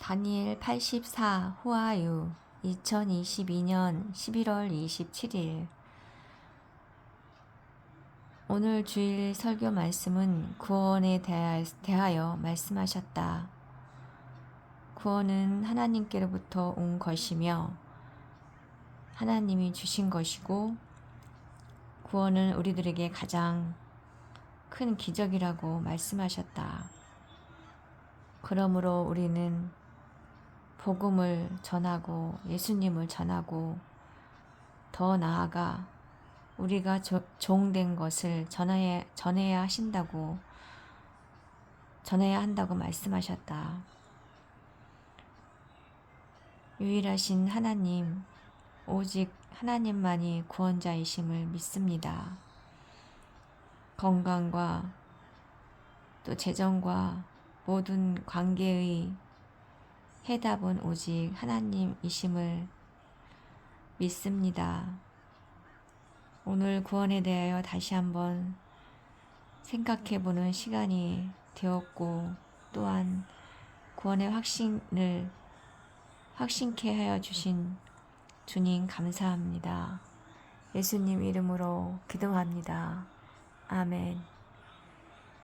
다니엘 84 후아유 2022년 11월 27일 오늘 주일 설교 말씀은 구원에 대하- 대하여 말씀하셨다. 구원은 하나님께로부터 온 것이며 하나님이 주신 것이고 구원은 우리들에게 가장 큰 기적이라고 말씀하셨다. 그러므로 우리는 복음을 전하고 예수님을 전하고 더 나아가 우리가 종된 것을 전해야, 전해야 하신다고 전해야 한다고 말씀하셨다. 유일하신 하나님, 오직 하나님만이 구원자이심을 믿습니다. 건강과 또 재정과 모든 관계의 해답은 오직 하나님이심을 믿습니다. 오늘 구원에 대하여 다시 한번 생각해 보는 시간이 되었고 또한 구원의 확신을 확신케 하여 주신 주님 감사합니다. 예수님 이름으로 기도합니다. 아멘.